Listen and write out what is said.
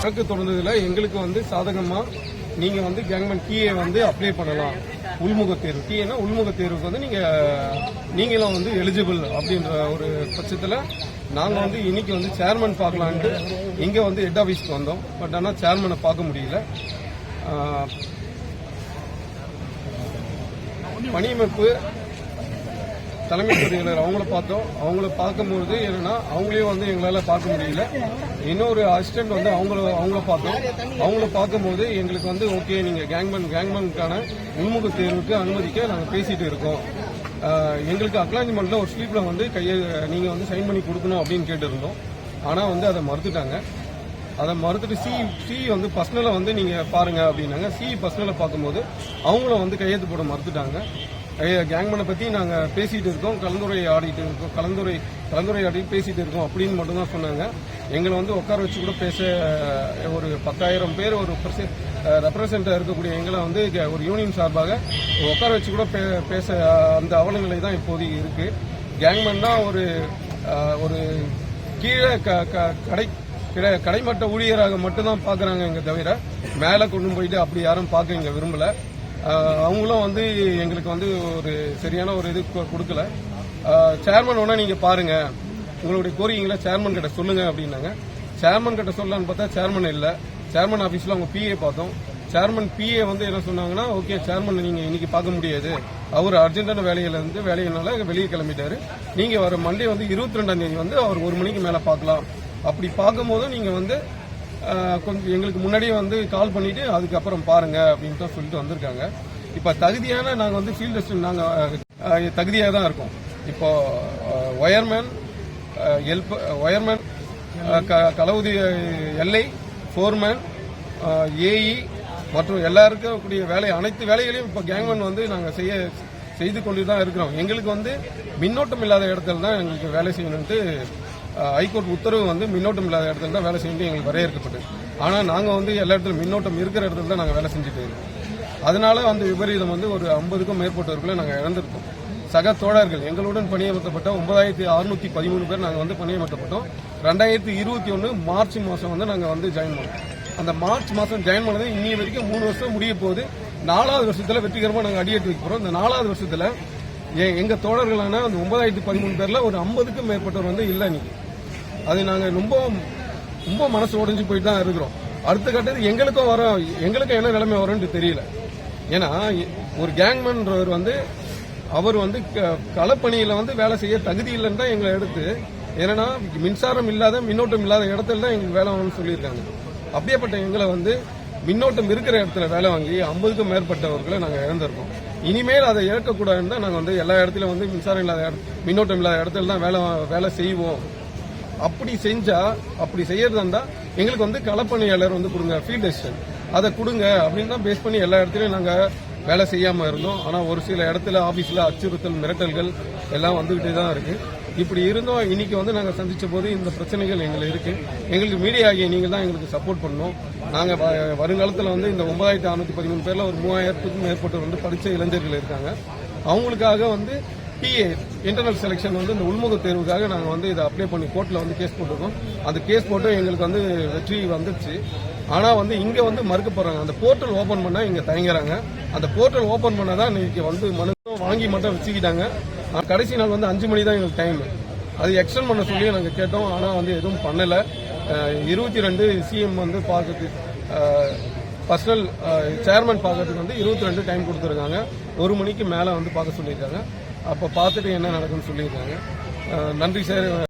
வழக்கு தொடர்ந்ததில் எங்களுக்கு வந்து சாதகமாக நீங்கள் வந்து கேங்மேன் டிஏ வந்து அப்ளை பண்ணலாம். உள்முக தேர்வு. டிஏனா உள்முக தேர்வுக்கு வந்து நீங்கள் நீங்களும் வந்து எலிஜிபிள் அப்படின்ற ஒரு பட்சத்தில் நாங்கள் வந்து இன்னைக்கு வந்து சேர்மன் பார்க்கலான்ட்டு இங்கே வந்து ஹெட் ஆஃபீஸ்க்கு வந்தோம். பட் ஆனால் சேர்மனை பார்க்க முடியல. பணியமைப்பு தலைமை பொறியாளர் அவங்கள பார்த்தோம். அவங்கள பார்க்கும்போது என்னன்னா அவங்களையும் வந்து எங்களால் பார்க்க முடியல. இன்னொரு அசிஸ்டன்ட் வந்து அவங்கள அவங்கள பார்த்தோம். அவங்கள பார்க்கும்போது எங்களுக்கு வந்து ஓகே நீங்கள் கேங்மேன் கேங்மேனுக்கான உள்முக தேர்வுக்கு அனுமதிக்க நாங்கள் பேசிட்டு இருக்கோம். எங்களுக்கு அக்னாலஜ்மெண்ட்ல ஒரு ஸ்லீப்பில் வந்து கையை நீங்கள் வந்து சைன் பண்ணி கொடுக்கணும் அப்படின்னு கேட்டிருந்தோம். ஆனால் வந்து அதை மறுத்துட்டாங்க. அதை மறுத்துட்டு சி சி வந்து பர்சனலை வந்து நீங்கள் பாருங்க அப்படின்னாங்க. சி பர்சனலை பார்க்கும்போது அவங்களும் வந்து கையெழுத்து போட மறுத்துட்டாங்க. கேங்மனை பத்தி நாங்க பேசிட்டு இருக்கோம் கலந்துரை ஆடிட்டு இருக்கோம் கலந்துரை கலந்துரையாடி பேசிட்டு இருக்கோம் அப்படின்னு மட்டும்தான் சொன்னாங்க. எங்களை வந்து உட்கார வச்சு கூட பேச ஒரு பத்தாயிரம் பேர் ஒரு ரெப்ரசென்டா இருக்கக்கூடிய எங்களை வந்து ஒரு யூனியன் சார்பாக உட்கார வச்சு கூட பே- பேச அந்த அவலநிலை தான் இப்போதைக்கு இருக்கு. கேங்மன் தான் ஒரு ஒரு கீழே க- க- கடை கிடை- கடைமட்ட ஊழியராக மட்டும்தான் பாக்குறாங்க இங்க தவிர மேலே கொண்டு போயிட்டு அப்படி யாரும் பார்க்க இங்க விரும்பல. அவங்களும் வந்து எங்களுக்கு வந்து ஒரு சரியான ஒரு இது கொடுக்கல. சேர்மன் ஒன்றா நீங்கள் பாருங்கள் உங்களுடைய கோரிக்கைகளை சேர்மன் கிட்ட சொல்லுங்க அப்படின்னாங்க. சேர்மன் கிட்ட சொல்லலான்னு பார்த்தா சேர்மன் இல்லை. சேர்மன் ஆஃபீஸில் அவங்க பிஏ பார்த்தோம். சேர்மன் பிஏ வந்து என்ன சொன்னாங்கன்னா ஓகே சேர்மன் நீங்கள் இன்னைக்கு பார்க்க முடியாது. அவர் அர்ஜென்டான வேலையிலேருந்து வேலையினால வெளியே கிளம்பிட்டாரு. நீங்கள் வர மண்டே வந்து இருபத்தி ரெண்டாம் தேதி வந்து அவர் ஒரு மணிக்கு மேலே பார்க்கலாம். அப்படி பார்க்கும்போது நீங்கள் வந்து கொஞ்சம் எங்களுக்கு முன்னாடியே வந்து கால் பண்ணிட்டு அதுக்கப்புறம் பாருங்க அப்படின்ட்டு தான் சொல்லிட்டு வந்திருக்காங்க. இப்போ தகுதியான நாங்கள் வந்து ஃபீல்ட் டெஸ்ட் நாங்கள் தகுதியாக தான் இருக்கோம். இப்போ ஒயர்மேன் ஹெல்ப் ஒயர்மேன் க களவுதி எல்ஐ ஃபோர்மேன் ஏஇ மற்றும் எல்லாருக்கும் கூடிய வேலை அனைத்து வேலைகளையும் இப்போ கேங்மேன் வந்து நாங்கள் செய்ய செய்து கொண்டு தான் இருக்கிறோம். எங்களுக்கு வந்து மின்னோட்டம் இல்லாத இடத்துல தான் எங்களுக்கு வேலை செய்யணும்ட்டு ஹைகோர்ட் உத்தரவு வந்து மின்னோட்டம் இல்லாத இடத்துல தான் வேலை செய்யணும் எங்களுக்கு வரையறுக்கப்பட்டு. ஆனால் நாங்கள் வந்து எல்லா இடத்துலையும் மின்னோட்டம் இருக்கிற இடத்துல தான் நாங்கள் வேலை செஞ்சுட்டு இருக்கோம். அதனால அந்த விபரீதம் வந்து ஒரு ஐம்பதுக்கும் மேற்பட்டவர்களை நாங்கள் இழந்திருக்கோம். சக தோழர்கள் எங்களுடன் பணியமர்த்தப்பட்ட ஒன்பதாயிரத்தி அறுநூத்தி பதிமூணு பேர் நாங்கள் வந்து பணியமர்த்தப்பட்டோம். ரெண்டாயிரத்தி இருபத்தி ஒன்று மார்ச் மாதம் வந்து நாங்கள் வந்து ஜாயின் பண்ணோம். அந்த மார்ச் மாதம் ஜாயின் பண்ணது இன்னி வரைக்கும் மூணு வருஷம் முடிய போகுது. நாலாவது வருஷத்தில் வெற்றிகரமாக நாங்கள் அடியெடுத்து வைக்க போகிறோம் இந்த நாலாவது வருஷத்தில் எ- தோழர்களான அந்த ஒன்பதாயிரத்தி பதிமூணு பேரில் ஒரு ஐம்பதுக்கும் மேற்பட்டவர் வந்து இல்லை இன்னைக்கு. அது நாங்கள் ரொம்ப ரொம்ப மனசு உடைஞ்சு போயிட்டு தான் இருக்கிறோம். அடுத்த கட்டத்துக்கு எங்களுக்கும் வர எங்களுக்கும் என்ன நிலைமை வரும்னு தெரியல. ஏன்னா ஒரு கேங்மேன்றவர் வந்து அவர் வந்து க- வந்து வேலை செய்ய தகுதி இல்லைன்னு தான் எங்களை எடுத்து ஏன்னா மின்சாரம் இல்லாத மின்னோட்டம் இல்லாத இடத்துல தான் எங்களுக்கு வேலை வாங்கணும்னு சொல்லியிருக்காங்க. அப்படியேப்பட்ட எங்களை வந்து மின்னோட்டம் இருக்கிற இடத்துல வேலை வாங்கி ஐம்பதுக்கும் மேற்பட்டவர்களை நாங்கள் இழந்திருக்கோம். இனிமேல் அதை இழக்கக்கூடாதுன்னு தான் நாங்கள் வந்து எல்லா இடத்துலையும் வந்து மின்சாரம் இல்லாத இடம் மின்னோட்டம் இல்லாத இடத்துல தான் வேலை வேலை செய்வோம். அப்படி செஞ்சா அப்படி செய்யறதா இருந்தா எங்களுக்கு வந்து களப்பணியாளர் வந்து கொடுங்க ஃபீல்ட் அசிஸ்டன்ட் அதை கொடுங்க அப்படின்னு தான் பேஸ் பண்ணி எல்லா இடத்துலயும் நாங்க வேலை செய்யாம இருந்தோம். ஆனா ஒரு சில இடத்துல ஆபீஸ்ல அச்சுறுத்தல் மிரட்டல்கள் எல்லாம் வந்துகிட்டே தான் இருக்கு. இப்படி இருந்தோம் இன்னைக்கு வந்து நாங்க சந்திச்ச போது இந்த பிரச்சனைகள் எங்களுக்கு இருக்கு. எங்களுக்கு மீடியா ஆகிய நீங்க தான் எங்களுக்கு சப்போர்ட் பண்ணணும். நாங்க வ- வருங்காலத்துல வந்து இந்த ஒன்பதாயிரத்தி அறுநூத்தி பதிமூணு பேர்ல ஒரு மூவாயிரத்துக்கும் மேற்பட்டவர் வந்து படிச்ச இளைஞர்கள் இருக்காங்க. அவங்களுக்காக வந்து டிஏ இன்டர்னல் செலெக்ஷன் வந்து இந்த உள்முக தேர்வுக்காக நாங்கள் வந்து இதை அப்ளை பண்ணி கோர்ட்டில் வந்து கேஸ் போட்டிருக்கோம். அந்த கேஸ் போட்டு எங்களுக்கு வந்து வெற்றி வந்துச்சு ஆனால் வந்து இங்கே வந்து மறுக்க போகிறாங்க அந்த போர்ட்டல் ஓப்பன் பண்ணால் இங்கே தயங்குறாங்க. அந்த போர்ட்டல் ஓப்பன் பண்ணால் தான் இன்னைக்கு வந்து மனு வாங்கி மட்டும் வச்சுக்கிட்டாங்க. ஆனா, கடைசி நாள் வந்து அஞ்சு மணி தான் எங்களுக்கு டைம் அது எக்ஸ்டெண்ட் பண்ண சொல்லி நாங்கள் கேட்டோம். ஆனால் வந்து எதுவும் பண்ணலை. இருபத்தி ரெண்டு சிஎம் வந்து பார்க்கறது பர்சனல் சேர்மன் பார்க்கறதுக்கு வந்து இருபத்தி ரெண்டு டைம் கொடுத்துருக்காங்க. ஒரு மணிக்கு மேலே வந்து பார்க்க சொல்லியிருக்காங்க. அப்போ பார்த்துட்டு என்ன நடக்கும்னு சொல்லியிருக்காங்க. நன்றி சார்.